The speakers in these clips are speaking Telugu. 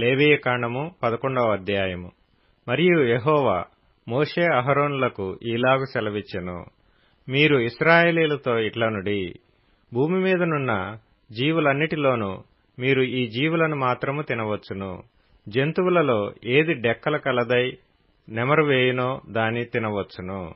లేవీయకాండము పదకొండవ అధ్యాయము. మరియు యహోవా మోషే అహరోన్లకు ఈలాగు సెలవిచ్చెను. మీరు ఇస్రాయేలీలతో ఇట్లనుడి భూమి మీదనున్న జీవులన్నిటిలోనూ మీరు ఈ జీవులను మాత్రము తినవచ్చును. జంతువులలో ఏది డెక్కల కలదై నెమరువేయునో దాని తినవచ్చును.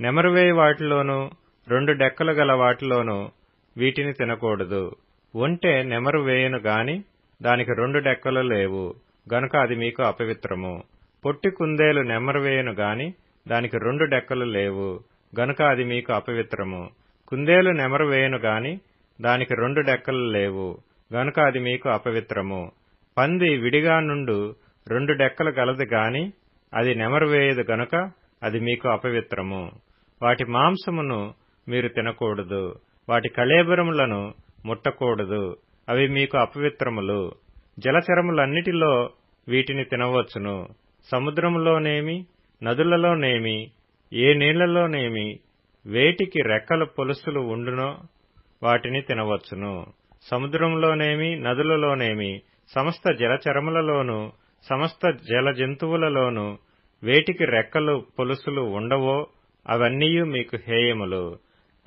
నెమరువేయి వాటిలోనూ రెండు డెక్కలు గల వాటిలోనూ వీటిని తినకూడదు. ఒంటె నెమరు వేయును గాని దానికి రెండు డెక్కలు లేవు. గనుక అది మీకు అపవిత్రము. పొట్టి కుందేలు నెమరు వేయును గాని దానికి రెండు డెక్కలు లేవు. గనుక అది మీకు అపవిత్రము. కుందేలు నెమరవేయను గాని దానికి రెండు డెక్కలు లేవు. గనుక అది మీకు అపవిత్రము. పంది విడిగా నుండు రెండు డెక్కలు గలది గాని అది నెమరు వేయదు గనుక అది మీకు అపవిత్రము. వాటి మాంసమును మీరు తినకూడదు. వాటి కళేబరములను ముట్టకూడదు. అవి మీకు అపవిత్రములు. జలచరములన్నిటిలో వీటిని తినవచ్చును. సముద్రములోనేమి నదులలోనేమి ఏ నీళ్ళలోనేమి వేటికి రెక్కల పొలుసులు ఉండునో వాటిని తినవచ్చును. సముద్రంలోనేమి నదులలోనేమి సమస్త జలచరములలోనూ సమస్త జల జంతువులలోనూ వేటికి రెక్కలు పొలుసులు ఉండవో అవన్నీయు మీకు హేయములు.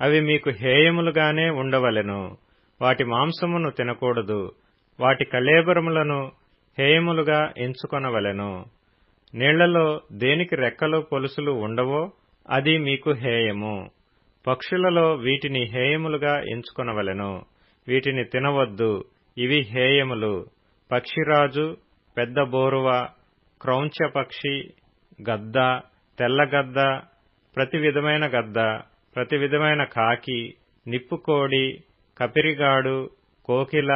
అవి మీకు హేయములుగానే ఉండవలెను. వాటి మాంసమును తినకూడదు. వాటి కళేబరములను హేయములుగా ఎంచుకొనవలెను. నీళ్ళలో దేనికి రెక్కలు పొలుసులు ఉండవో అది మీకు హేయము. పక్షులలో వీటిని హేయములుగా ఎంచుకొనవలెను. వీటిని తినవద్దు. ఇవి హేయములు. పక్షిరాజు పెద్ద బోరువ క్రౌంచ పక్షి గద్ద తెల్లగద్ద ప్రతి విధమైన గద్ద ప్రతి విధమైన కాకి నిప్పుకోడి కపిరిగాడు కోకిల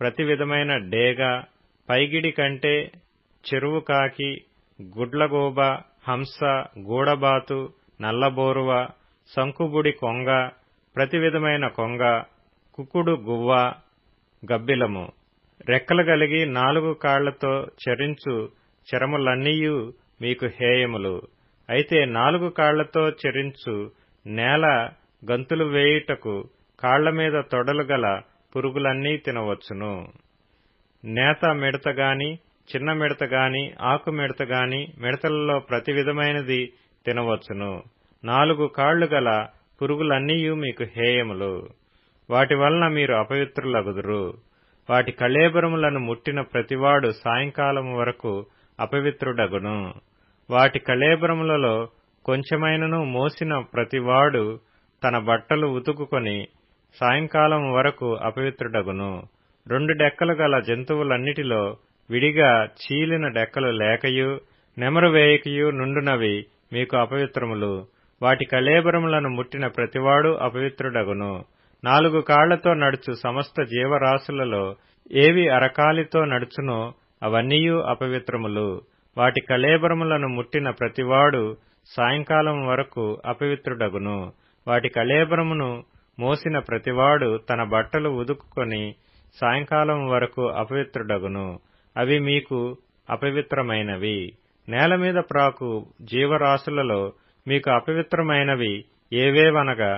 ప్రతి విధమైన డేగ పైగిడి కంటే చెరువు కాకి గుడ్లగోబ హంస గూడబాతు నల్లబోరువ సంకుబుడి కొంగ ప్రతి విధమైన కొంగ కుకుడు గువ్వ గబ్బిలము. రెక్కలు కలిగి నాలుగు కాళ్ళతో చరించు చరములన్నీయు మీకు హేయములు. అయితే నాలుగు కాళ్ళతో చరించు నేల గంతులు వేయుటకు కాళ్ళమీద తొడలు గల పురుగులన్నీ తినవచ్చును. నేత మిడతగాని చిన్న మిడతగాని ఆకు మిడతగాని మిడతలలో ప్రతి విధమైనది తినవచ్చును. నాలుగు కాళ్ళు గల పురుగులన్నీయు మీకు హేయములు. వాటి వలన మీరు అపవిత్రులగుదురు. వాటి కళేబరములను ముట్టిన ప్రతివాడు సాయంకాలము వరకు అపవిత్రుడగును. వాటి కళేబరములలో కొంచెమైనను మోసిన ప్రతివాడు తన బట్టలు ఉతుకుకొని సాయంకాలం వరకు అపవిత్రుడగును. రెండు డెక్కలు గల జంతువులన్నిటిలో విడిగా చీలిన డెక్కలు లేకయు నెమరు వేయకయు నుండునవి మీకు అపవిత్రములు. వాటి కలేబరములను ముట్టిన ప్రతివాడు అపవిత్రుడగును. నాలుగు కాళ్ళతో నడుచు సమస్త జీవరాశులలో ఏవి అరకాలితో నడుచునో అవన్నీయు అపవిత్రములు. వాటి కళేబరములను ముట్టిన ప్రతివాడు సాయంకాలం వరకు అపవిత్రుడగును. వాటి కళేబరమును మోసిన ప్రతివాడు తన బట్టలు ఉదుకుకొని సాయంకాలం వరకు అపవిత్రుడగును. అవి మీకు అపవిత్రమైనవి. నేల మీద ప్రాకు జీవరాశులలో మీకు అపవిత్రమైనవి ఏవేవనగా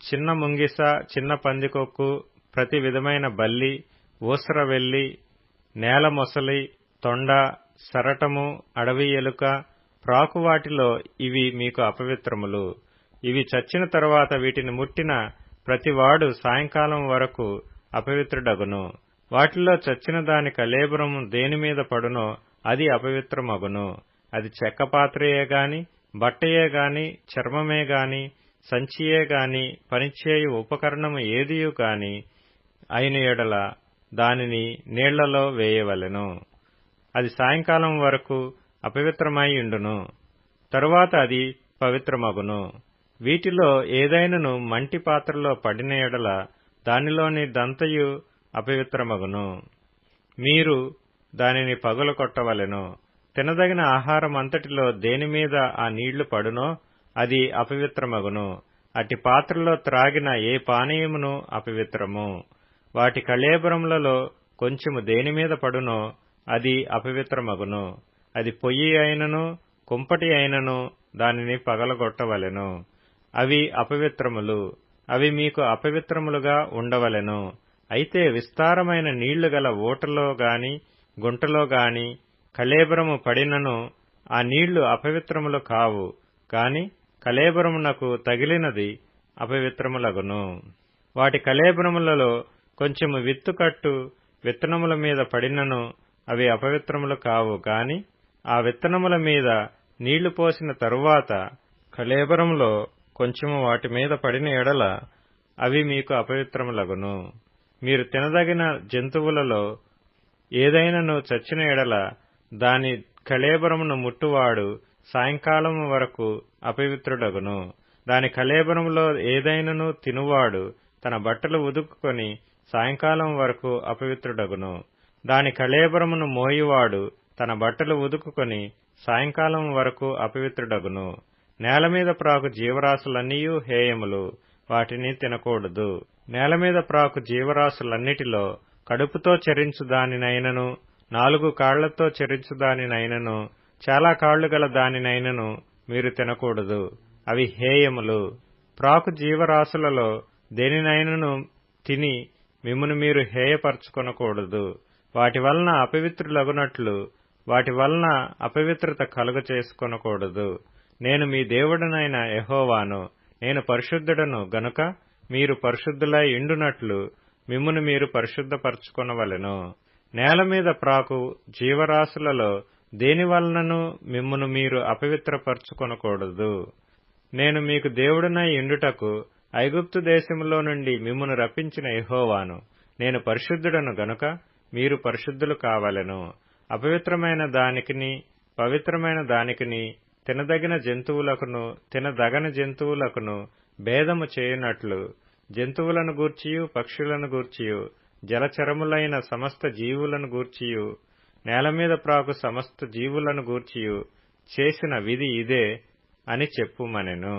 చిన్న ముంగిస చిన్న పందికొక్కు ప్రతి విధమైన బల్లి ఊసరవెల్లి నేల మొసలి తొండ సరటము అడవి ఎలుక ప్రాకువాటిలో ఇవి మీకు అపవిత్రములు. ఇవి చచ్చిన తరువాత వీటిని ముట్టిన ప్రతివాడు సాయంకాలం వరకు అపవిత్రుడగును. వాటిలో చచ్చిన దాని కలేబరము దేనిమీద పడునో అది అపవిత్రమగును. అది చెక్క పాత్రయే గాని బట్టయే గాని చర్మమే గాని సంచియే గాని పనిచేయు ఉపకరణము ఏదియు గాని అయిన ఎడల దానిని నీళ్ళలో వేయవలెను. అది సాయంకాలం వరకు అపవిత్రమై ఉండును. తరువాత అది పవిత్రమగును. వీటిలో ఏదైనను మంటి పాత్రలో పడిన ఎడల దానిలోని దంతయు అపవిత్రమగును. మీరు దానిని పగులకొట్టవలెను తినదగిన ఆహారం అంతటిలో దేనిమీద ఆ నీళ్ళు పడునో అది అపవిత్రమగును. అట్టి పాత్రలో త్రాగిన ఏ పానీయమును అపవిత్రము. వాటి కళేబరములలో కొంచెము దేనిమీద పడునో అది అపవిత్రమగును. అది పొయ్యి అయినను కుంపటి అయినను దానిని పగలగొట్టవలెను. అవి అపవిత్రములు. అవి మీకు అపవిత్రములుగా ఉండవలెను. అయితే విస్తారమైన నీళ్ళు గల ఊటలో గాని గుంటలో గాని కళేబరము పడినను ఆ నీళ్ళు అపవిత్రములు కావు. కాని కళేబరమునకు తగిలినది అపవిత్రములగును. వాటి కళేబరములలో కొంచెము విత్తుకట్టు విత్తనముల మీద పడినను అవి అపవిత్రములు కావు. కాని ఆ విత్తనముల మీద నీళ్ళు పోసిన తరువాత కళేబరంలో కొంచెము వాటి మీద పడిన ఎడల అవి మీకు అపవిత్రములగును. మీరు తినదగిన జంతువులలో ఏదైనను చచ్చిన ఎడల దాని కళేబరమును ముట్టువాడు సాయంకాలము వరకు అపవిత్రుడగును. దాని కళేబరములో ఏదైనను తినువాడు తన బట్టలు ఉదుక్కుని సాయంకాలం వరకు అపవిత్రుడగును. దాని కళేబరమును మోయువాడు తన బట్టలు ఉదుకుకొని సాయంకాలం వరకు అపవిత్రుడగును. నేల మీద ప్రాకు జీవరాశులన్నీయూ హేయములు వాటిని తినకూడదు. నేల మీద ప్రాకు జీవరాశులన్నిటిలో కడుపుతో చెరించుదానినైనను నాలుగు కాళ్ళతో చెరించుదానినైనను చాలా కాళ్ళు గల దానినైనను మీరు తినకూడదు. అవి హేయములు. ప్రాకు జీవరాశులలో దేనినైనను తిని మిమ్మును మీరు హేయపరచుకొనకూడదు. వాటి వలన అపవిత్రులగునట్లు వాటి వలన అపవిత్రత కలుగ చేసుకొనకూడదు నేను మీ దేవుడనైన ఎహోవాను నేను పరిశుద్ధుడను గనుక మీరు పరిశుద్ధులై ఇండునట్లు మిమ్మును మీరు పరిశుద్ధపరచుకొనవలెను. నేల మీద ప్రాకు జీవరాశులలో దేని వలనను మిమ్మును మీరు అపవిత్రపరచుకొనకూడదు. నేను మీకు దేవుడనై ఇండుటకు ఐగుప్తు దేశములో నుండి మిమ్మును రప్పించిన ఎహోవాను నేను పరిశుద్ధుడను గనుక మీరు పరిశుద్ధులు కావలెను. అపవిత్రమైన దానికిని పవిత్రమైన దానికిని తినదగిన జంతువులకును తినదగని జంతువులకును భేదము చేయునట్లు జంతువులను గూర్చియు పక్షులను గూర్చియు జలచరములైన సమస్త జీవులను గూర్చియు నేలమీద ప్రాకు సమస్త జీవులను గూర్చియు చేసిన విధి ఇదే అని చెప్పుమనెను.